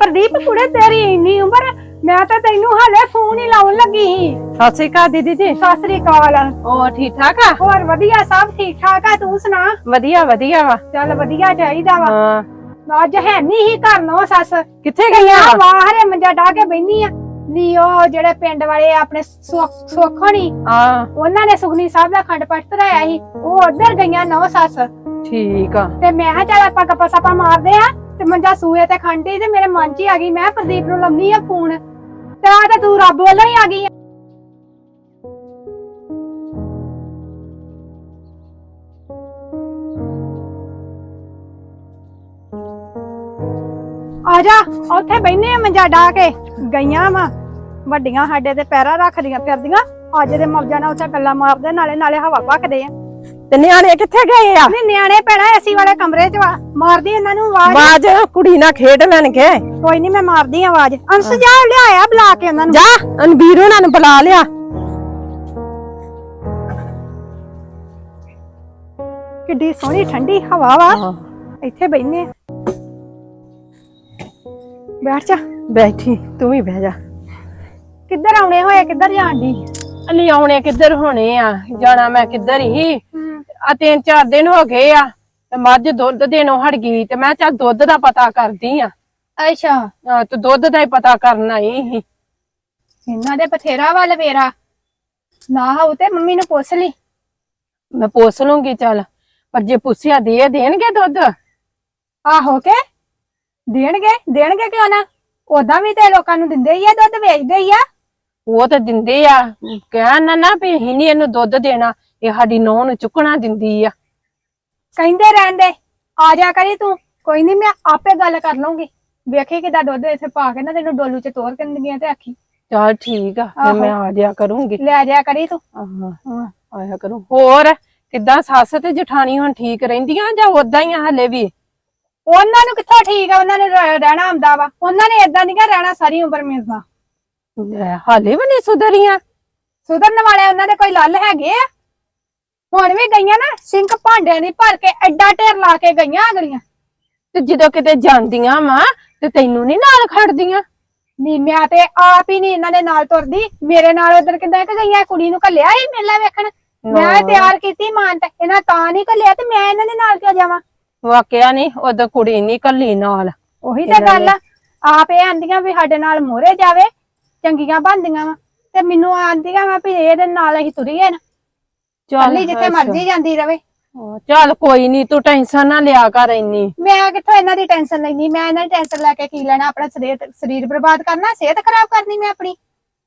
ਪ੍ਰਦੀਪ ਕੁੜੇ ਤੇਰੀ ਇੰਨੀ ਉਮਰ ਮੈਂ ਤਾਂ ਤੈਨੂੰ ਹਾਲੇ ਫੋਨ ਹੀ ਲਾਉਣ ਲੱਗੀ ਸੀ। ਸਤਿ ਸ਼੍ਰੀ ਅਕਾਲ ਦੀਦੀ ਜੀ। ਸਤਿ ਸ੍ਰੀ ਅਕਾਲ। ਉਹ ਠੀਕ ਠਾਕ ਆ? ਹੋਰ ਵਧੀਆ ਸਭ ਠੀਕ ਠਾਕ ਆ ਤੂੰ ਸੁਣਾ? ਵਧੀਆ ਵਧੀਆ ਵਾ। ਚੱਲ ਵਧੀਆ ਚਾਹੀਦਾ ਵਾ। ਹਾਂ। ਅੱਜ ਹੈ ਨਹੀਂ ਹੀ ਘਰ ਨੋ ਸੱਸ। ਕਿੱਥੇ ਗਈਆਂ ਆ ਵਾ? ਬਾਹਰੇ ਮੰਜਾ ਢਾ ਕੇ ਬੈਣੀ ਆ। ਨੀ ਉਹ ਜਿਹੜੇ ਪਿੰਡ ਵਾਲੇ ਆਪਣੇ ਸੁਖਣੀ ਹਾਂ। ਉਹਨਾਂ ਨੇ ਸੁਖਨੀ ਸਾਹਿਬ ਦਾ ਖੰਡ ਪਾਠ ਧਰਾਇਆ ਸੀ। ਉਹ ਉਧਰ ਗਈਆਂ ਨੋ ਸੱਸ। ਠੀਕ ਆ। ਤੇ ਮੈਂ ਕਿਹਾ ਚੱਲ ਆਪਾਂ ਗੱਪਾ ਸੱਪਾ ਮਾਰਦੇ ਆ। ਤੇ ਮੰਜਾ ਸੂਏ ਤੇ ਖੰਡੀ ਤੇ ਮੇਰੇ ਮਨ 'ਚ ਹੀ ਆ ਗਈ। ਮੈਂ ਪ੍ਰਦੀਪ ਨੂੰ ਲੰਮੀ ਆ ਫੋਨ। ਤੇ ਆ ਤੇ ਤੂੰ ਰੱਬ ਵੱਲੋਂ ਹੀ ਆ ਗਈ ਆ। ਆ ਜਾ, ਉੱਥੇ ਬੈਨੇ ਆ ਮੰਜਾ ਢਾ ਕੇ। ਗਈਆਂ ਵਾ। ਵੱਡੀਆਂ ਸਾਡੇ ਤੇ ਪੈਰਾ ਰੱਖਦੀਆਂ ਫਿਰਦੀਆਂ। ਅੱਜ ਦੇ ਮੌਜਾਂ ਨਾਲ ਉੱਥੇ ਗੱਲਾਂ ਮਾਰਦੇ ਨਾਲੇ ਨਾਲੇ ਹਵਾ ਭੱਕਦੇ ਆ। ਤੇ ਨਿਆਣੇ ਕਿੱਥੇ ਗਏ ਆ? ਨਹੀਂ ਨਿਆਣੇ ਪੈਣਾ ਏਸੀ ਵਾਲੇ ਕਮਰੇ 'ਚ ਵਾ। ਮਾਰਦੀ ਇਹਨਾਂ ਨੂੰ ਆਵਾਜ਼। ਬਾਜ ਕੁੜੀ ਨਾਲ ਖੇਡ ਲੈਣਗੇ। ਕੋਈ ਨਹੀਂ ਮੈਂ ਮਾਰਦੀ ਆਂ ਆਵਾਜ਼। ਅੰਸ਼ ਜਾ ਲਿਆਇਆ ਬੁਲਾ ਕੇ ਉਹਨਾਂ ਨੂੰ। ਜਾ ਅਨਬੀਰ ਉਹਨਾਂ ਨੂੰ ਬੁਲਾ ਲਿਆ। ਕਿੱਡੀ ਸੋਹਣੀ ਠੰਡੀ ਹਵਾ ਵਾ। ਇੱਥੇ ਬੈਠਨੇ ਆ। ਬੈਠ ਜਾ। ਬੈਠੀ। ਤੂੰ ਵੀ ਬਹਿ ਜਾ। ਕਿੱਧਰ ਆਉਣੇ ਹੋਏ ਕਿੱਧਰ ਜਾਣ ਦੀ ਅਲੀ ਆਉਣੇ ਕਿੱਧਰ ਹੋਣੇ ਆ? ਜਾਣਾ ਮੈਂ ਕਿੱਧਰ ਹੀ? ਆ ਤਿੰਨ ਚਾਰ ਦਿਨ ਹੋ ਗਏ ਆ ਤੇ ਮੱਝ ਦੁੱਧ ਦੇਣੋਂ ਹਟ ਗਈ ਤੇ ਮੈਂ ਚੱਲ ਦੁੱਧ ਦਾ ਪਤਾ ਕਰਦੀ ਆ। ਅੱਛਾ। ਆਹ, ਤੇ ਦੁੱਧ ਦਾ ਹੀ ਪਤਾ ਕਰਨ ਆਈ ਸੀ ਇਹਨਾਂ ਦੇ ਬਥੇਰਾ ਵੱਲ ਵੇਰਾ। ਨਾ ਹੋਊ ਤੇ ਮੰਮੀ ਨੂੰ ਪੁੱਛ ਲਈ। ਮੈਂ ਪੁੱਛ ਲੂੰਗੀ ਚੱਲ ਪਰ ਜੇ ਪੁੱਛਿਆ ਦੇ ਦੇਣਗੇ ਦੁੱਧ? ਆਹੋ ਕੇ? ਦੇਣਗੇ? ਦੇਣਗੇ ਕਿਉਂ ਨਾ? ਉਦਾਂ ਵੀ ਤੇ ਲੋਕਾਂ ਨੂੰ ਦਿੰਦੇ ਹੀ ਆ ਦੁੱਧ ਵੇਚਦੇ ਹੀ ਆ। ਉਹ ਤਾਂ ਦਿੰਦੇ ਆ। ਕਹਿਣ ਨਾ ਨਾ ਵੀ ਅਸੀਂ ਨੀ ਇਹਨੂੰ ਦੁੱਧ ਦੇਣਾ। ਇਹ ਸਾਡੀ ਨੌਂ ਨੂੰ ਚੁੱਕਣਾ ਦਿੰਦੀ ਆ। ਕਹਿੰਦੇ ਰਹਿੰਦੇ। ਆ ਜਾ ਕਰੀ ਤੂੰ। ਕੋਈ ਨਹੀਂ ਮੈਂ ਆਪੇ ਗੱਲ ਕਰ ਲਵਾਂਗੀ ਵੇਖੀ ਕਿਦਾਂ ਦੁੱਧ ਇੱਥੇ ਪਾ ਕੇ ਨਾ ਤੈਨੂੰ ਡੋਲੂ ਚ ਤੋਰ ਕੇ ਦਿੰਦੀਆਂ ਤੇ ਆਖੀ। ਚਲ ਠੀਕ ਆ ਫਿਰ ਮੈਂ ਆ ਜਾਇਆ ਕਰੂੰਗੀ। ਲੈ ਜਾ ਕਰੀ ਤੂੰ। ਆਹਾਂ ਹਾਂ। ਆਇਆ ਕਰੂੰ। ਹੋਰ ਕਿੱਦਾਂ ਸੱਸ ਤੇ ਜਠਾਣੀ ਹੁਣ ਠੀਕ ਰਹਿੰਦੀਆਂ ਜਾਂ ਉਦਾਂ ਹੀ ਆ ਹਲੇ ਵੀ? ਉਹਨਾਂ ਨੂੰ ਕਿੱਥੋਂ ਠੀਕ ਆ? ਉਹਨਾਂ ਨੇ ਰਹਿ- ਰਹਿਣਾ ਹੁੰਦਾ ਵਾ। ਉਹਨਾਂ ਨੇ ਇਦਾਂ ਨਹੀਂ ਰਹਿਣਾ ਸਾਰੀ ਉਮਰ ਮਿਲਦਾ ਲੈ, ਹਾਲੇ ਵੀ ਨਹੀਂ ਸੁਧਰੀਆਂ। ਸੁਧਰਨ ਵਾਲੇ ਉਹਨਾਂ ਦੇ ਕੋਈ ਲੱਲ ਹੈਗੇ ਆ? ਹੁਣ ਵੀ ਗਈਆਂ ਨਾ ਸਿੰਕ ਭਾਂਡਿਆਂ ਦੀ ਭਰ ਕੇ ਐਡਾ ਢੇਰ ਲਾ ਕੇ ਗਈਆਂ ਅਗਲੀਆਂ। ਤੇ ਜਦੋਂ ਕਿਤੇ ਜਾਂਦੀਆਂ ਵਾ ਤੇ ਤੈਨੂੰ ਨਹੀਂ ਨਾਲ ਖੜਦੀਆਂ। ਨੀ ਮੈਂ ਤੇ ਆਪ ਹੀ ਨਹੀਂ ਇਹਨਾਂ ਦੇ ਨਾਲ ਤੁਰਦੀ। ਮੇਰੇ ਨਾਲ ਉਧਰ ਕਿਦਾਂ ਕਿ ਗਈਆਂ ਕੁੜੀ ਨੂੰ ਘੱਲਿਆ ਹੀ ਮੇਲਾ ਵੇਖਣ। ਮੈਂ ਤਿਆਰ ਕੀਤੀ ਮਾਨ ਤੇ ਇਹਨਾਂ ਤਾਂ ਨਹੀਂ ਘੱਲਿਆ ਤੇ ਮੈਂ ਇਹਨਾਂ ਦੇ ਨਾਲ ਕਿਉਂ ਜਾਵਾਂ? ਵਾਕਿਆ ਨਹੀਂ ਉਦੋਂ ਕੁੜੀ ਨਹੀਂ ਕੱਲੀ ਨਾਲ। ਉਹੀ ਤਾਂ ਗੱਲ ਆ। ਆਪ ਇਹ ਆਂਦੀਆਂ ਵੀ ਸਾਡੇ ਨਾਲ ਮੋਰੇ ਜਾਵੇ ਚੰਗੀਆਂ ਬਣਦੀਆਂ ਵਾ। ਤੇ ਮੈਨੂੰ ਆਂਦੀਆਂ ਵਾ ਵੀ ਇਹਦੇ ਨਾਲ ਅਸੀਂ ਤੁਰੀਏ ਨਾ। ਕੱਲੀ ਜਿੱਥੇ ਅੱਛਾ। ਮਰਜ਼ੀ ਜਾਂਦੀ ਰਵੇ। ਹਾਂ, ਚੱਲ ਕੋਈ ਨਹੀਂ ਤੂੰ ਟੈਨਸ਼ਨ ਨਾ ਲਿਆ ਕਰ ਇੰਨੀ। ਮੈਂ ਕਿੱਥੋਂ ਇਹਨਾਂ ਦੀ ਟੈਨਸ਼ਨ ਲੈਣੀ ਮੈਂ ਇਹਨਾਂ ਦੀ ਟੈਨਸ਼ਨ ਲੈ ਕੇ ਕੀ ਲੈਣਾ? ਆਪਣਾ ਸਰੀਰ ਸਰੀਰ ਬਰਬਾਦ ਕਰਨਾ ਸਿਹਤ ਖਰਾਬ ਕਰਨੀ ਮੈਂ ਆਪਣੀ।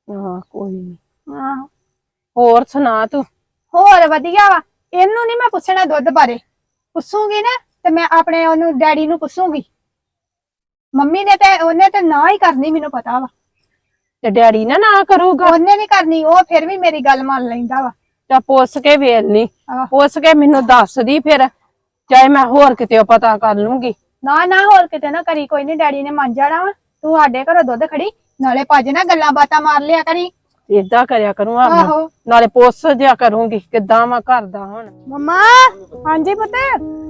ਹਾਂ ਕੋਈ ਨਹੀਂ ਆਹੋ। ਹੋਰ ਸੁਣਾ ਤੂੰ? ਹੋਰ ਵਧੀਆ ਵਾ। ਇਹਨੂੰ ਨਹੀਂ ਮੈਂ ਪੁੱਛਣਾ ਦੁੱਧ ਬਾਰੇ। ਪੁੱਛੂਗੀ ਨਾ ਤੇ ਮੈਂ ਆਪਣੇ ਉਹਨੂੰ ਡੈਡੀ ਨੂੰ ਪੁੱਛੂਗੀ। ਮੰਮੀ ਨੇ ਤੇ ਉਹਨੇ ਤੇ ਨਾ ਹੀ ਕਰਨੀ ਮੈਨੂੰ ਪਤਾ ਵਾ। ਤੇ ਡੈਡੀ ਨਾ ਨਾ ਕਰੂਗਾ। ਉਹਨੇ ਨਹੀਂ ਕਰਨੀ ਉਹ ਫਿਰ ਵੀ ਮੇਰੀ ਗੱਲ ਮੰਨ ਲੈਂਦਾ ਵਾ। ਤਾਂ ਪੁੱਛ ਕੇ ਵੇਲ ਲਈ। ਆਹ। ਪੁੱਛ ਕੇ ਮੈਨੂੰ ਦੱਸ ਦੀ ਫਿਰ ਚਾਹੇ ਮੈਂ ਹੋਰ ਕਿਤੇ ਪਤਾ ਕਰ ਲੂੰਗੀ। ਨਾ ਨਾ ਹੋਰ ਕਿਤੇ ਨਾ ਕਰੀ ਕੋਈ ਨਹੀਂ ਡੈਡੀ ਨੇ ਮੰਨ ਜਾਣਾ ਵਾ। ਤੂੰ ਸਾਡੇ ਘਰੋਂ ਦੁੱਧ ਖੜੀ ਨਾਲੇ ਭੱਜ ਨਾ ਗੱਲਾਂ ਬਾਤਾਂ ਮਾਰ ਲਿਆ ਕਰੀ। ਏਦਾਂ ਕਰਿਆ ਕਰੂੰ ਆ ਆਹੋ। ਨਾਲੇ ਪੁੱਛ ਜਿਆ ਕਰੂੰਗੀ ਕਿੱਦਾਂ ਮੈਂ ਘਰ ਦਾ ਹੁਣ। ਮਮਾ ਹਾਂਜੀ ਪੁੱਤ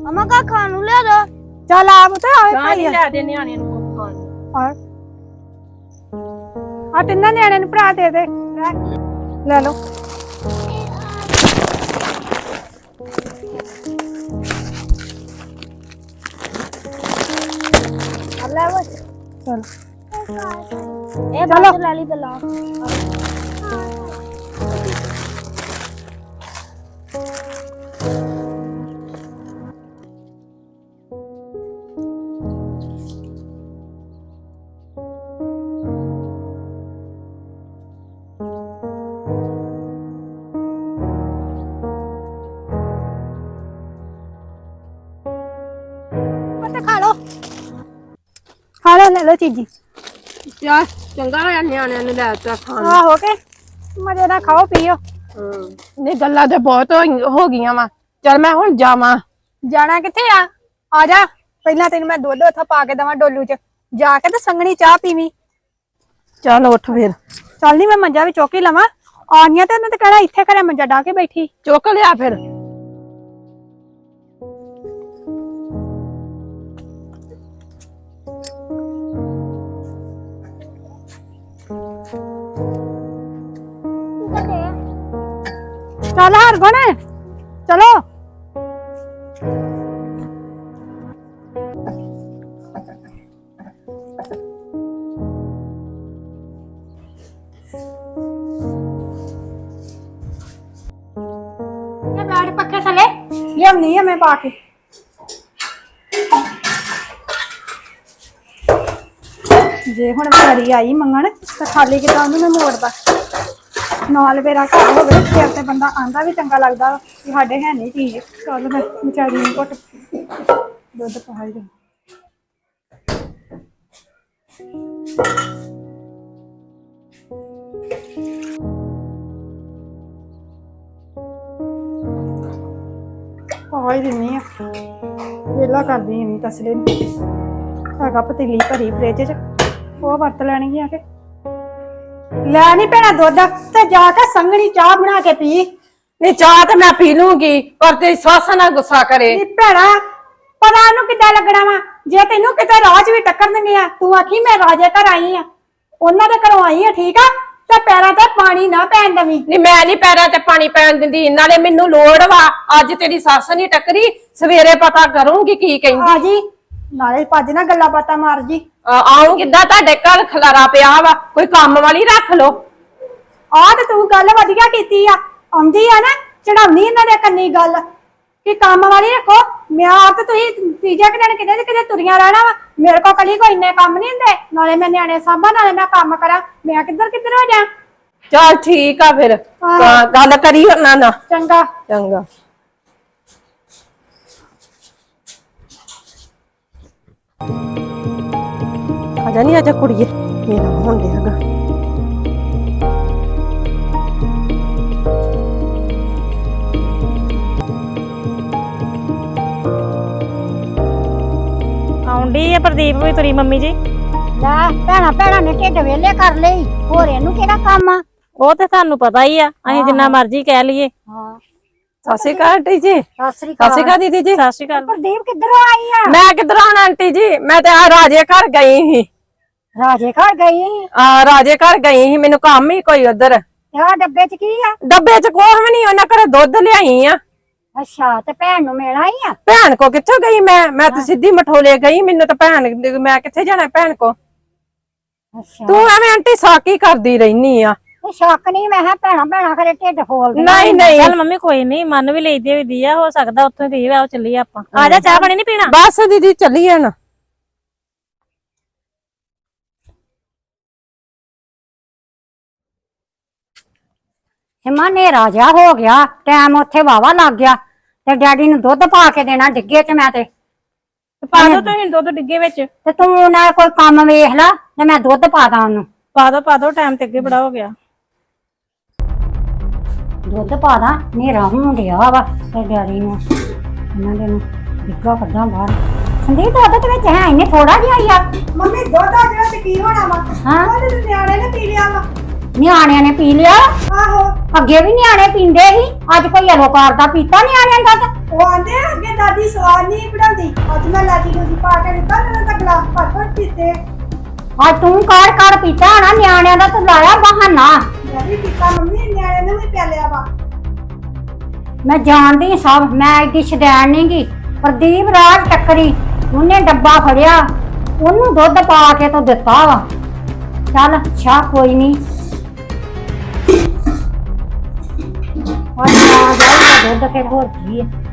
ਮਮਾ ਕਾ ਖਾਣ ਨੂੰ ਲਿਆ ਦੋ। ਚੱਲ ਆ ਪੁੱਤ ਆਵੇ ਭਾਈ ਲੈ ਦੇ ਨਿਆਣੇ ਨੂੰ ਖਾਣ। ਆ ਤਿੰਨਾਂ ਨਿਆਣਿਆਂ ਨੂੰ ਭਰਾ ਦੇ ਦੇ। ਲੈ- ਲੈ ਲਓ। ਚਲੋ ਇਹ ਚਲੋ। ਬਾਤ ਲਾਲੀ ਬਲਾ ਪੁੱਤ ਲੈ ਲਓ ਚੀਜੀ। ਚੱਲ ਚੰਗਾ ਹੋਇਆ ਨਿਆਣਿਆਂ ਨੂੰ ਲੈ ਤਾ ਖਾਣ। ਆਹੋ ਕੇ ਮਜ਼ੇ ਨਾਲ ਖਾਓ ਪੀਓ। ਨਹੀਂ ਗੱਲਾਂ ਤੇ ਬਹੁਤ ਹੋਈ- ਹੋ ਗਈਆਂ ਵਾ। ਚੱਲ ਮੈਂ ਹੁਣ ਜਾਵਾਂ। ਜਾਣਾ ਕਿੱਥੇ ਆ? ਆ ਜਾ। ਪਹਿਲਾਂ ਤੈਨੂੰ ਮੈਂ ਦੁੱਧ ਉੱਥੋਂ ਪਾ ਕੇ ਦਵਾਂ ਡੋਲੂ 'ਚ। ਜਾ ਕੇ ਤੇ ਸੰਗਣੀ ਚਾਹ ਪੀਵੀਂ। ਚੱਲ ਉੱਠ ਫਿਰ। ਚੱਲ ਨਹੀਂ ਮੈਂ ਮੰਜਾ ਵੀ ਚੌਕੀ ਲਵਾਂ। ਆਣੀਆਂ ਤੇ ਉਹਨਾਂ ਤੇ ਕਹਿਣਾ ਇੱਥੇ ਘਰੇ ਮੰਜਾ ਡਾ ਕੇ ਬੈਠੀ। ਚੁੱਕ ਲਿਆ ਫਿਰ। ਚੱਲ ਹਰਗੁਣ ਚਲੋ। ਇਹ ਬੈਠ ਪੱਖੇ ਥੱਲੇ। ਲਿਆਉਣੀ ਆ ਮੈਂ ਪਾ ਕੇ। ਜੇ ਹੁਣ ਮੇਰੀ ਆਈ ਮੰਗਣ ਤਾਂ ਖਾਲੀ ਕਿਦਾਂ ਉਹਨੂੰ ਮੈਂ ਮੋੜਦਾ। ਨਾਲ ਮੇਰਾ ਘਰ ਹੋਵੇ ਫਿਰ ਤੇ ਬੰਦਾ ਆਂਦਾ ਵੀ ਚੰਗਾ ਲੱਗਦਾ ਕਿ ਸਾਡੇ ਹੈ ਨਹੀਂ ਚੀਜ਼ ਚੱਲ ਮੈਂ ਵਿਚਾਰੀ ਨੂੰ ਘੁੱਟ ਦੁੱਧ ਪਾ ਹੀ ਦੇ ਪਾ ਹੀ ਦਿੰਨੀ ਆ। ਵੇਲਾ ਕਰਦੀ ਨਹੀਂ ਤਸਲੇ ਨੂੰ। ਹੈਗਾ ਪਤੀਲੀ ਭਰੀ ਫ੍ਰਿਜ 'ਚ। ਉਹ ਵਰਤ ਲੈਣਗੀ ਆ ਕੇ। ਲੈ ਨਹੀਂ ਭੈਣਾ ਦੁੱਧ ਤੇ ਜਾ ਕੇ ਸੰਘਣੀ ਚਾਹ ਬਣਾ ਕੇ ਪੀ। ਨਹੀਂ ਚਾਹ ਤੇ ਮੈਂ ਪੀ ਲੂੰਗੀ ਪਰ ਤੇਰੀ ਸੱਸ ਨਾ ਗੁੱਸਾ ਕਰੇ। ਨੀ ਭੈਣਾ ਪਤਾ ਨੂੰ ਕਿੱਦਾਂ ਲੱਗਣਾ ਵਾ? ਜੇ ਤੈਨੂੰ ਕਿਤੇ 'ਚ ਵੀ ਟੱਕਰ ਦਿੰਦੇ ਆ ਤੂੰ ਆਖੀ ਮੈਂ ਰਾਜੇ ਘਰ ਆਈ ਆ। ਉਹਨਾਂ ਦੇ ਘਰੋਂ ਆਈ ਆ ਠੀਕ ਆ? ਤੇ ਪੈਰਾਂ ਤੇ ਪਾਣੀ ਨਾ ਪੈਣ ਦਵੀਂ। ਨਹੀਂ ਮੈਂ ਨਹੀਂ ਪੈਰਾਂ ਤੇ ਪਾਣੀ ਪੈਣ ਦਿੰਦੀ ਨਾਲੇ ਮੈਨੂੰ ਲੋੜ ਵਾ। ਅੱਜ ਤੇਰੀ ਸੱਸ ਨਹੀਂ ਟੱਕਰੀ ਸਵੇਰੇ ਪਤਾ ਕਰੂੰਗੀ ਕੀ ਕਹਿੰਦੀ। ਆ ਜੀ ਨਾਲੇ ਭੱਜ ਨਾ ਗੱਲਾਂ ਬਾਤਾਂ ਮਾਰ ਜੀ। ਆ- ਆਊਂ ਕਿੱਦਾਂ ਤੁਹਾਡੇ ਘਰ ਖਲਾਰਾ ਪਿਆ ਵਾ? ਕੋਈ ਕੰਮ ਵਾਲੀ ਰੱਖ ਲੋ ਆਹ ਤੇ ਤੂੰ ਗੱਲ ਵਧੀਆ ਕੀਤੀ ਆ। ਆਉਂਦੀ ਆ ਨਾ ਚੜਾਉਣੀ ਇਹਨਾਂ ਦੇ ਕੰਨੀ ਗੱਲ। ਕਿ ਕੰਮ ਵਾਲੀ ਰੱਖੋ। ਮੈਂ ਆਪ ਤੇ ਤੁਸੀਂ ਤੀਜੇ ਕੁ ਦਿਨ ਕਿਤੇ ਤੇ ਕਿਤੇ ਤੁਰੀਆਂ ਰਹਿਣਾ ਵਾ। ਮੇਰੇ ਕੋਲ ਕਲੀ ਕੋਈ ਇੰਨੇ ਕੰਮ ਨਹੀਂ ਹੁੰਦੇ। ਨਾਲੇ ਮੈਂ ਨਿਆਣੇ ਸਾਂਭਾ ਨਾਲੇ ਮੈਂ ਕੰਮ ਕਰਾਂ। ਮੈਂ ਕਿੱਧਰ ਕਿੱਧਰ ਹੋ ਜਾ? ਚਲ ਠੀਕ ਆ ਫਿਰ। ਹਾਂ, ਗੱਲ ਕਰੀ ਉਹਨਾਂ ਨਾਲ। ਚੰਗਾ। ਚੰਗਾ। ਜਾ ਨਹੀਂ ਆ ਜਾ ਕੁੜੀਏ। ਮੇਰਾ ਹੋਣ ਡਿਆਗਾ ਆਉਂਦੀ ਹੈ ਪ੍ਰਦੀਪ ਵੀ ਤੇਰੀ ਮੰਮੀ ਜੀ। ਲੈ ਭੈਣਾ ਭੈਣਾ ਨੇ ਢਿੱਡ ਵੇਲੇ ਕਰ ਲਈ ਹੋਰ ਇਹਨੂੰ ਕਿਹੜਾ ਕੰਮ ਆ? ਉਹ ਤੇ ਤੁਹਾਨੂੰ ਪਤਾ ਹੀ ਆ ਅਸੀਂ ਜਿੰਨਾ ਮਰਜ਼ੀ ਕਹਿ ਲਈਏ। ਹਾਂ। ਸਤਿ ਸ਼੍ਰੀ ਅਕਾਲ ਆਂਟੀ ਜੀ। ਸਤਿ ਸ੍ਰੀ ਸਤਿ ਸ਼੍ਰੀ ਅਕਾਲ ਦੀਦੀ ਜੀ। ਸਤਿ ਸ਼੍ਰੀ ਅਕਾਲ। ਪ੍ਰਦੀਪ ਕਿੱਧਰੋਂ ਆਈ ਆ? ਮੈਂ ਕਿੱਧਰ ਆਣਾ ਆਂਟੀ ਜੀ? ਮੈਂ ਤੇ ਆ ਰਾਜੇ ਘਰ ਗਈ ਸੀ। ਰਾਜੇ ਘਰ ਗਈ ਆ ਰਾਜੇ ਘਰ ਗਈ ਸੀ ਮੈਨੂੰ ਕੰਮ ਹੀ ਕੋਈ ਉਧਰ। ਆ ਡੱਬੇ 'ਚ ਕੀ ਆ? ਡੱਬੇ 'ਚ ਕੋਹ ਵੀ ਨਹੀਂ ਉਹਨਾਂ ਘਰੇ ਦੁੱਧ ਲਿਆਈ ਆ। ਅੱਛਾ ਤੇ ਭੈਣ ਨੂੰ ਮਿਲ ਆਈ ਆ? ਭੈਣ ਕੋ ਕਿੱਥੋਂ ਗਈ? ਮੈਂ ਮੈਂ ਤਾਂ ਸਿੱਧੀ ਮਠੋਲੇ ਗਈ ਮੈਨੂੰ ਤਾਂ ਭੈਣ ਮੈਂ ਕਿੱਥੇ ਜਾਣਾ ਭੈਣ ਕੋ? ਅੱਛਾ। ਤੂੰ ਐਵੇਂ ਆਂਟੀ ਸਾਕੀ ਕਰਦੀ ਰਹਿਨੀ ਆ। ਤੇ ਸ਼ੱਕ ਨਹੀਂ ਮੈਂ ਕਿਹਾ ਭੈਣਾ ਭੈਣਾ ਖਰੇ ਢਿੱਡ ਫੋਲ ਨਹੀਂ ਨਹੀਂ। ਚੱਲ ਮੰਮੀ ਕੋਈ ਨਹੀਂ ਮਨ ਵੀ ਲਈਦੀ ਵੀ ਦੀ ਆ ਹੋ ਸਕਦਾ ਉੱਥੋਂ ਦੀ ਆਓ ਚੱਲੀਏ ਆਪਾਂ। ਆ ਜਾ ਚਾਹ ਪਾਣੀ ਨਹੀਂ ਪੀਣਾ? ਬਸ ਦੀਦੀ ਚੱਲੀਏ ਨਾ ਹਿਮਾ ਨੇ ਰਾਜਾ ਹੋ ਗਿਆ ਟਾਈਮ ਉੱਥੇ ਵਾਵਾ ਲੱਗ ਗਿਆ ਤੇ ਡੈਡੀ ਨੂੰ ਦੁੱਧ ਪਾ ਕੇ ਦੇਣਾ ਡਿੱਗੇ 'ਚ ਮੈਂ ਤੇ। ਤੇ ਪਾ ਦੋ ਤੁਸੀਂ ਦੁੱਧ ਡਿੱਗੇ ਵਿੱਚ। ਤੇ ਤੂੰ ਨਾ ਕੋਈ ਕੰਮ ਵੇਖ ਲੈ ਤੇ ਮੈਂ ਦੁੱਧ ਪਾ ਦਾਂ ਉਹਨੂੰ। ਪਾ ਦੋ ਪਾ ਦੋ ਟਾਈਮ ਤੇ ਅੱਗੇ ਬੜਾ ਹੋ ਗਿਆ। ਦੁੱਧ ਪਾ ਦਾਂ ਹਨੇਰਾ ਹੋਣ ਡਿਆ ਵਾ ਤੇ ਡੈਡੀ ਨੂੰ ਇਹਨਾਂ ਦੇ ਨੂੰ ਡਿੱਗਾ ਕੱਢਾਂ ਬਾਹਰ। ਸੰਦੀਪ ਦੁੱਧ ਦੇ ਵਿੱਚ ਹੈ ਇਹਨੇ ਥੋੜਾ ਜਿਹਾ ਹੀ ਆ। ਮੰਮੀ ਦੁੱਧ ਆ ਜਿਹੜਾ ਤੇ ਕੀ ਹੋਣਾ ਵਾ? ਹਾਂ। ਉਹਦੇ ਤੇ ਨਿਆਣੇ ਨੇ ਪੀ ਲਿਆ ਵਾ। ਨਿਆਣਿਆਂ ਨੇ ਪੀ ਲਿਆ? ਆਹੋ। ਅੱਗੇ ਵੀ ਨਿਆਣੇ ਪੀਂਦੇ ਸੀ ਅੱਜ ਕੋਈ ਅਲੋਕਾਰ ਦਾ ਪੀਤਾ ਨਿਆਣਿਆਂ ਦਾ ਤਾਂ। ਉਹ ਆਂਦੇ ਆ, ਅੱਗੇ ਦਾਦੀ ਸਵਾਦ ਨਹੀਂ ਬਣਾਉਂਦੀ। ਅੱਜ ਮੈਂ ਲਾਡੀ ਨੂੰ ਪਾ ਕੇ ਦਿੱਤਾ ਉਹਨਾਂ ਦਾ ਗਲਾਸ ਭਰ ਭਰ ਪੀਤੇ। ਅੱਜ ਤੂੰ ਕਾਰ ਕਾਰ ਪੀਤਾ ਹੋਣਾ ਨਿਆਣਿਆਂ ਦਾ ਤੂੰ ਲਾਇਆ ਬਹਾਨਾ। ਮੈਂ ਵੀ ਪੀਤਾ ਮੰਮੀ ਨਿਆਣੇ ਨੂੰ ਵੀ ਪਿਆ ਲਿਆ ਵਾ। ਮੈਂ ਜਾਣਦੀ ਹਾਂ ਸਭ ਮੈਂ ਐਡੀ ਸ਼ਦੈਣ ਨਹੀਂ ਗੀ ਪ੍ਰਦੀਪ ਰਾਜ ਟੱਕਰੀ ਉਹਨੇ ਡੱਬਾ ਫੜਿਆ ਉਹਨੂੰ ਦੁੱਧ ਪਾ ਕੇ ਤੂੰ ਦਿੱਤਾ ਵਾ। ਚੱਲ ਅੱਛਾ ਕੋਈ ਨਹੀਂ ਹੁਣ ਆ ਜਾਊਗਾ ਦੁੱਧ ਫਿਰ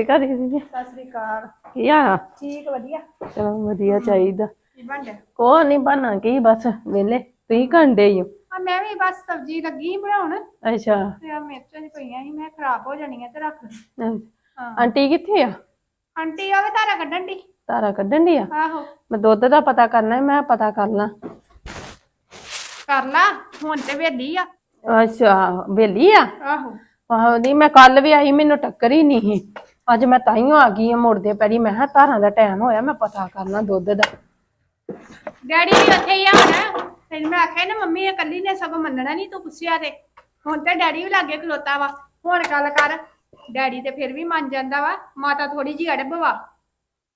ਸ਼੍ਰੀ ਅਕਾਲ ਦੀਦੀ ਜੀ। ਸਤਿ ਸ੍ਰੀ ਅਕਾਲ। ਕੀ ਆ? ਠੀਕ ਵਧੀਆ? ਚਲੋ ਵਧੀਆ ਚਾਹੀਦਾ। ਕੀ ਨਹੀਂ ਬਣਾ ਕੀ ਬਸ ਵੇਲੇ ਤੁਸੀਂ ਘੰਡੇ ਹੀ ਹੋ ਆ ਮੈਂ ਵੀ ਬਸ ਸਬਜ਼ੀ ਲੱਗੀ ਸੀ ਬਣਾਉਣ। ਅੱਛਾ। ਤੇ ਆ ਮਿਰਚਾਂ ਜਿਹੀਆਂ ਪਈਆਂ ਸੀ ਮੈਂ ਖਰਾਬ ਹੋ ਜਾਣੀਆਂ ਤੇ ਰੱਖ ਲਈ। ਹਾਂ। ਆਂਟੀ ਕਿੱਥੇ ਆ? ਆਂਟੀ ਆਵੇ ਤਾਰਾ ਕੱਢਣ ਦੀ ਤਾਰਾ ਕੱਢਣ ਦੀ ਆ? ਆਹੋ। ਮੈਂ ਦੁੱਧ ਦਾ ਪਤਾ ਕਰਨਾ ਮੈਂ ਪਤਾ ਕਰ ਲਾਂ। ਕਰ ਲਾ ਹੁਣ ਤੇ ਵੇਲੀ ਆ। ਅੱਛਾ ਵੇਲੀ ਆ? ਆਹੋ। ਆਹੋ ਨਹੀਂ ਮੈਂ ਕੱਲ ਵੀ ਆਈ ਮੈਨੂੰ ਟੱਕਰ ਹੀ ਨਹੀਂ ਸੀ। ਅੱਜ ਮੈਂ ਤਾਈਓ ਆ ਗਈ ਆ ਮੁੜਦੇ ਪੈਰੀ ਮੈਂ ਕਿਹਾ ਧਾਰਾਂ ਦਾ ਟਾਈਮ ਹੋਇਆ, ਮੈਂ ਪਤਾ ਕਰਨਾ ਦੁੱਧ ਦਾ। ਡੈਡੀ ਵੀ ਉੱਥੇ ਹੀ ਆ ਹੁਣ ਤੈਨੂੰ ਮੈਂ ਆਖਿਆ ਨਾ ਮੰਮੀ ਨੇ ਕੱਲੀ ਨੇ ਸਗੋਂ ਮੰਨਣਾ ਨਹੀਂ ਤੂੰ ਪੁੱਛਿਆ ਤੇ। ਹੁਣ ਤੇ ਡੈਡੀ ਵੀ ਲਾਗੇ ਖਲੋਤਾ ਵਾ, ਹੁਣ ਗੱਲ ਕਰ, ਡੈਡੀ ਤੇ ਫਿਰ ਵੀ ਮੰਨ ਜਾਂਦਾ ਵਾ, ਮਾਤਾ ਥੋੜੀ ਜੀ ਅੜਬ ਵਾ।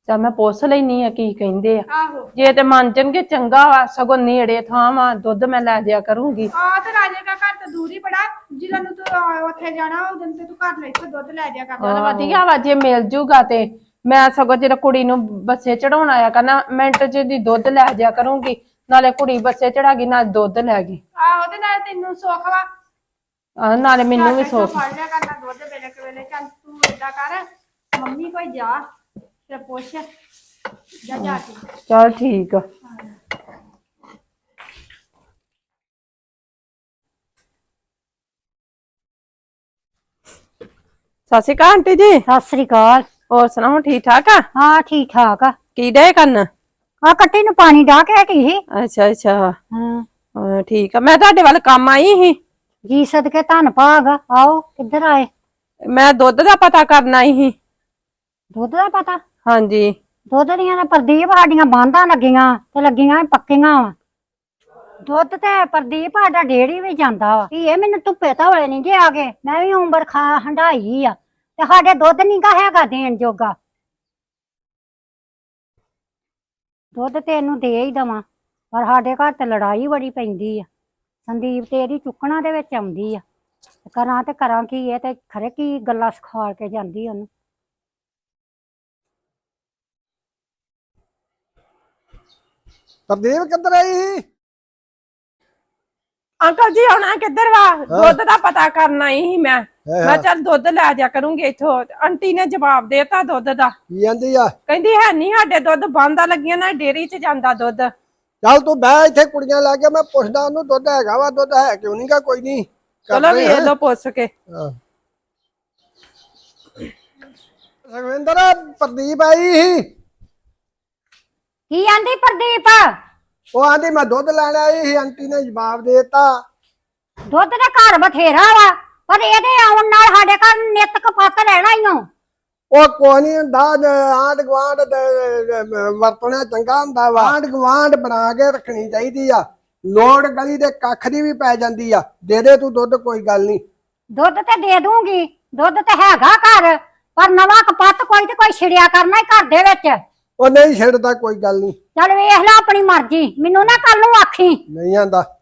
ਚਾ ਮੈਂ ਪੁੱਛ ਲੈਣੀ ਆ ਕੀ ਕਹਿੰਦੇ ਆ। ਆਹੋ। ਜੇ ਤੇ ਮੰਨ ਜਾਣਗੇ ਚੰਗਾ ਵਾ ਸਗੋਂ ਨੇੜੇ ਥਾਂ ਵਾ ਦੁੱਧ ਮੈਂ ਲੈ ਜਾਇਆ ਕਰੂੰਗੀ। ਆ ਤੇ ਰਾਜੇ ਦਾ ਘਰ ਤਾਂ ਦੂਰ ਹੀ ਬੜਾ ਜਿਲਾਂ ਨੂੰ ਤੂੰ ਆ, ਉੱਥੇ ਜਾਣਾ ਉਹ ਦਿਨ ਤੇ ਤੂੰ ਘਰ ਲੈ ਕੇ ਦੁੱਧ ਲੈ ਜਾ ਕਰ। ਚਲ ਵਧੀਆ ਵਾ ਜੇ ਮਿਲ ਜੂਗਾ ਤੇ। ਮੈਂ ਸਗੋਂ ਜਿਹੜਾ ਕੁੜੀ ਨੂੰ ਬੱਸੇ ਚੜਾਉਣ ਆਇਆ ਕਰਨਾ ਮਿੰਟ ਚ ਦੀ ਦੁੱਧ ਲੈ ਜਾਇਆ ਕਰੂੰਗੀ। ਨਾਲੇ ਕੁੜੀ ਬੱਸੇ ਚੜਾ ਗਈ ਨਾਲ ਦੁੱਧ ਲੈ ਗਈ। ਆਹੋ ਤੇ ਨਾਲ ਤੈਨੂੰ ਸੁੱਖ ਵਾ। ਆਹ, ਨਾਲੇ ਮੈਨੂੰ ਵੀ ਸੋਖ। ਫੜ ਲਿਆ ਕਰਨਾ ਦੁੱਧ ਵੇਲੇ ਕੁ ਵੇਲੇ। ਚੱਲ ਤੂੰ ਏਦਾਂ ਕਰ ਮੰਮੀ ਕੋਈ ਜਾ। ਤੇ ਪੁੱਛ ਜਾ ਜਾ ਕੇ ਚਲ ਠੀਕ ਆ ਸਤਿ ਸ਼੍ਰੀ ਅਕਾਲ ਆਂਟੀ ਜੀ ਸਤਿ ਸ੍ਰੀ ਅਕਾਲ ਹੋਰ ਸੁਣਾਓ ਠੀਕ ਠਾਕ ਆ ਹਾਂ ਠੀਕ ਠਾਕ ਆ ਕੀ ਡੇ ਕਰਨ ਆ ਕੱਟੀ ਨੂੰ ਪਾਣੀ ਡਾ ਕੇ ਹਟੀ ਸੀ ਅੱਛਾ ਅੱਛਾ ਹਾਂ ਹਾਂ, ਠੀਕ ਆ ਮੈਂ ਤੁਹਾਡੇ ਵੱਲ ਕੰਮ ਆਈ ਸੀ ਜੀ ਸਦਕੇ ਧੰਨ ਭਾਗ ਆਓ ਕਿੱਧਰ ਆਏ ਮੈਂ ਦੁੱਧ ਦਾ ਪਤਾ ਕਰਨ ਆਈ ਸੀ ਦੁੱਧ ਦਾ ਪਤਾ ਹਾਂਜੀ। ਦੁੱਧ ਦੀਆਂ ਤਾਂ ਪ੍ਰਦੀਪ ਸਾਡੀਆਂ ਬਾਂਧਾਂ ਲੱਗੀਆਂ ਤੇ ਲੱਗੀਆਂ ਵੀ ਪੱਕੀਆਂ ਵਾ। ਦੁੱਧ ਤੇ ਪ੍ਰਦੀਪ ਸਾਡਾ ਡੇੜੀ ਵੀ ਜਾਂਦਾ ਵਾ। ਕੀ ਇਹ ਮੈਨੂੰ ਧੁੱਪੇ ਧੌਲੇ ਨਹੀਂ ਜੇ ਆ ਗਏ। ਮੈਂ ਵੀ ਉਮਰ ਖਾ ਹੰਡਾਈ ਆ। ਤੇ ਸਾਡੇ ਦੁੱਧ ਨਹੀਂ ਗਾ ਹੈਗਾ ਦੇਣ ਜੋਗਾ। ਦੁੱਧ ਤੇ ਇਹਨੂੰ ਦੇ ਹੀ ਦਵਾਂ। ਪਰ ਸਾਡੇ ਘਰ ਤੇ ਲੜਾਈ ਬੜੀ ਪੈਂਦੀ ਆ। ਸੰਦੀਪ ਤੇ ਇਹਦੀ ਚੁੱਕਣਾ ਦੇ ਵਿੱਚ ਆਉਂਦੀ ਆ। ਕਰਾਂ ਤੇ ਕਰਾਂ ਕੀ ਇਹ ਤੇ ਖਰੇ ਕੀ ਗੱਲਾਂ ਸਿਖਾਲ ਕੇ ਜਾਂਦੀ ਉਹਨੂੰ। ਪ੍ਰਦੀਪ ਕਿੱਧਰ ਆਈ ਸੀ? ਅੰਕਲ ਜੀ ਆਉਣਾ ਕਿੱਧਰ ਵਾ? ਦੁੱਧ ਦਾ ਪਤਾ ਕਰਨ ਸੀ ਮੈਂ। ਮੈਂ ਚੱਲ ਦੁੱਧ ਲੈ ਜਾ ਕਰੂੰਗੀ ਇੱਥੋਂ। ਆਂਟੀ ਨੇ ਜਵਾਬ ਦੇਤਾ ਦੁੱਧ ਦਾ। ਕੀ ਜਾਂਦੀ ਆ? ਕਹਿੰਦੀ ਹੈ ਨਹੀਂ ਸਾਡੇ ਦੁੱਧ ਬੰਦਾ ਲੱਗੀਆਂ ਨਾ ਡੇਰੀ 'ਚ ਜਾਂਦਾ ਦੁੱਧ। ਚੱਲ ਤੂੰ ਬਹਿ ਇੱਥੇ ਕੁੜੀਆਂ ਲਾ ਕੇ ਮੈਂ ਪੁੱਛਦਾ ਉਹਨੂੰ ਦੁੱਧ ਹੈਗਾ ਵਾ ਦੁੱਧ ਹੈ ਕਿਉਂ ਨਹੀਂਗਾ ਕੋਈ ਨਹੀਂ ਚਲੋ ਵੀ ਇਹ ਲੋ ਪੁੱਛ ਕੇ। ਰਗਵਿੰਦਰ ਪ੍ਰਦੀਪ ਆਈ ਸੀ? ਕੀ ਆਂਦੀ ਪ੍ਰਦੀਪ? ਉਹ ਆਂਦੀ ਮੈਂ ਦੁੱਧ ਲੈਣ ਆਈ ਸੀ ਆਂਟੀ ਨੇ ਜਵਾਬ ਦੇਤਾ। ਦੁੱਧ ਦਾ ਘਰ ਬਥੇਰਾ ਵਾ ਪਰ ਇਹਦੇ ਆਉਣ ਨਾਲ ਸਾਡੇ ਘਰ ਨਿੱਤ ਕਪੱਤ ਰਹਿਣਾ ਹੀ ਓ। ਉਹ ਕੋਈ ਨਹੀਂ ਹੁੰਦਾ ਆਂਡ ਗਵਾਂਡ ਵਰਤਣਾ ਚੰਗਾ ਹੁੰਦਾ ਵਾ। ਆਂਡ ਗਵਾਂਡ ਬਣਾ ਕੇ ਰੱਖਣੀ ਚਾਹੀਦੀ ਆ। ਲੋੜ ਗਲੀ ਦੇ ਕੱਖ ਦੀ ਵੀ ਪੈ ਜਾਂਦੀ ਆ। ਦੇ ਦੇ ਤੂੰ ਦੁੱਧ ਕੋਈ ਗੱਲ ਨਹੀਂ ਦੁੱਧ ਤੇ ਦੇ ਦੂੰਗੀ। ਦੁੱਧ ਤੇ ਹੈਗਾ ਘਰ ਪਰ ਨਵਾਂ ਕਪੱਤ ਕੋਈ ਤੇ ਕੋਈ ਛਿੜਿਆ ਕਰਨਾ ਹੀ ਘਰ ਦੇ ਵਿੱਚ। ਉਹ ਨਹੀਂ ਛੱਡਦਾ ਕੋਈ ਗੱਲ ਨਹੀਂ। ਚੱਲ ਵੇਖ ਲੈ ਆਪਣੀ ਮਰਜ਼ੀ ਮੈਨੂੰ ਨਾ ਕੱਲ ਨੂੰ ਆਖੀ। ਨਹੀਂ ਆਂਦਾ।